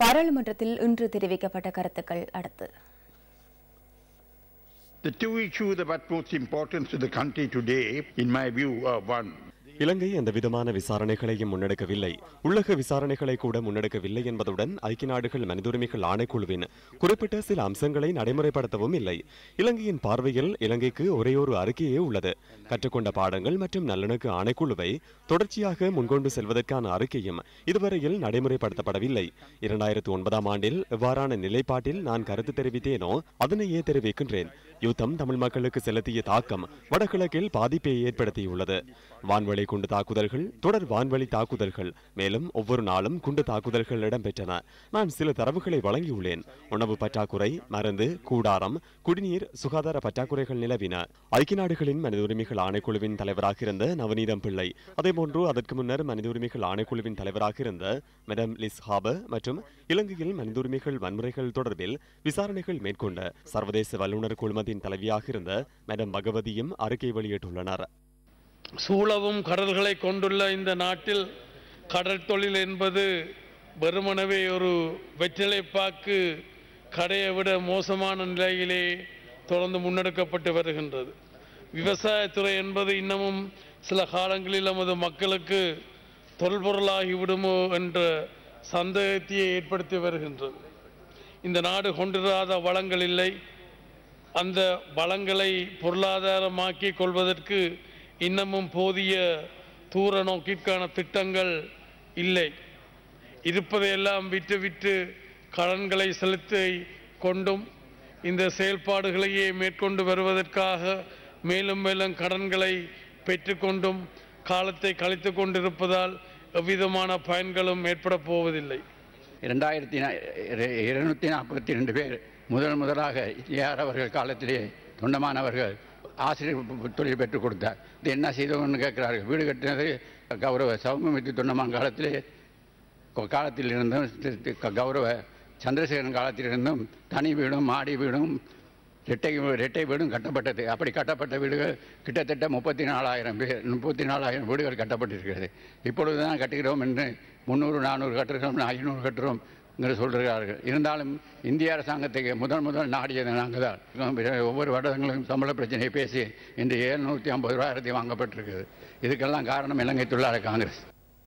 பாராளுமன்றத்தில் இன்று தெரிவிக்கப்பட்ட கருத்துக்கள் அடுத்து The two issues of utmost importance to the country today, in my view, are one, இலங்கை எந்த விதமான விசாரணைகளையும் முன்னெடுக்கவில்லை. உள்ளக விசாரணைகளை கூட முன்னெடுக்கவில்லை என்பதுடன் ஐக்கிய நாடுகள் மனிதுரிமைகள் ஆணைக்குழுவின் குறிப்பிட்ட சில அம்சங்களை நடைமுறைப்படுத்தவும் இல்லை. இலங்கையின் பார்வையில் இலங்கைக்கு ஒரே ஒரு அறிக்கையே உள்ளது. கற்றுக்கொண்ட பாடங்கள் மற்றும் நல்லிணக்க ஆணைக்குழுவை தொடர்ச்சியாக முன்கொண்டு செல்வதற்கான அறிக்கையும் இதுவரையில் நடைமுறைப்படுத்தப்படவில்லை. இரண்டாயிரத்து ஒன்பதாம் ஆண்டில் இவ்வாறான நிலைப்பாட்டில் நான் கருத்து தெரிவித்தேனோ அதனையே தெரிவிக்கின்றேன். யுத்தம் தமிழ் மக்களுக்கு செலுத்திய தாக்கம் வடகிழக்கில் பாதிப்பை ஏற்படுத்தியுள்ளது. வான்வழி குண்டு தாக்குதல்கள் தொடர் வான்வழி தாக்குதல்கள். மேலும் ஒவ்வொரு நாளும் குண்டு தாக்குதல்கள் இடம்பெற்றன. நான் சில தரவுகளை வழங்கியுள்ளேன். உணவு பற்றாக்குறை மருந்து கூடாரம் குடிநீர் சுகாதார பற்றாக்குறைகள் நிலவின. ஐக்கிய நாடுகளின் மனித உரிமைகள் ஆணைக்குழுவின் தலைவராக இருந்த நவநீதம் பிள்ளை. அதேபோன்று அதற்கு முன்னர் மனித உரிமைகள் ஆணைக்குழுவின் தலைவராக இருந்த மேடம் லிஸ் ஹாபர் மற்றும் இலங்கையில் மனித உரிமைகள் வன்முறைகள் தொடர்பில் விசாரணைகள் மேற்கொண்ட சர்வதேச வல்லுநர் குழுமத்தின் தலைவியாக இருந்த மேடம் பகவதியும் அறிக்கை வெளியிட்டுள்ளனர். சூழவும் கடல்களை கொண்டுள்ள இந்த நாட்டில் கடற்தொழில் என்பது வெறுமனவே ஒரு வெற்றிலைப்பாக்கு கடையை விட மோசமான நிலையிலே தொடர்ந்து முன்னெடுக்கப்பட்டு வருகின்றது. விவசாயத்துறை என்பது இன்னமும் சில காலங்களில் நமது மக்களுக்கு தொல்பொருளாகிவிடுமோ என்ற சந்தேகத்தையே ஏற்படுத்தி வருகின்றது. இந்த நாடு கொண்டிராத வளங்கள் இல்லை. அந்த வளங்களை பொருளாதாரமாக்கி கொள்வதற்கு இன்னமும் போதிய தூர நோக்கிற்கான திட்டங்கள் இல்லை. இருப்பதையெல்லாம் விட்டு விட்டு கடன்களை செலுத்தி கொண்டும் இந்த செயல்பாடுகளையே மேற்கொண்டு வருவதற்காக மேலும் மேலும் கடன்களை பெற்றுக்கொண்டும் காலத்தை கழித்து கொண்டிருப்பதால் எவ்விதமான பயன்களும் ஏற்பட போவதில்லை. இரண்டாயிரத்தி இருநூத்தி நாற்பத்தி ரெண்டு பேர் முதல் முதலாக ஏஆர் அவர்கள் காலத்திலே தொண்டமானவர்கள் ஆசிரியர் தொழில் பெற்றுக் கொடுத்தார். இது என்ன செய்தோம்னு கேட்கிறார்கள். வீடு கட்டினது கௌரவ சௌமியமித்து தொண்டமான் காலத்திலே காலத்தில் இருந்தும் கௌரவ சந்திரசேகரன் காலத்திலிருந்தும் தனி வீடும் மாடி வீடும் இரட்டை இரட்டை வீடும் கட்டப்பட்டது. அப்படி கட்டப்பட்ட வீடுகள் கிட்டத்தட்ட முப்பத்தி நாலாயிரம் பேர் முப்பத்தி நாலாயிரம் வீடுகள் கட்டப்பட்டிருக்கிறது. இப்பொழுது தான் கட்டுகிறோம் என்று முந்நூறு நானூறு கட்டுகிறோம் ஐநூறு கட்டுறோம் என்று சொல்கிறார்கள் இருந்தாலும் இந்திய அரசாங்கத்துக்கு முதன் முதல் நாடியது நாங்கள் தான் ஒவ்வொரு வருடங்களும் சம்பள பிரச்சனையை பேசி இன்று ஏழ்நூற்றி ஐம்பது ரூபாயிரத்தி வாங்கப்பட்டிருக்குது. இதுக்கெல்லாம் காரணம் இலங்கை தொழிலாளர் காங்கிரஸ்.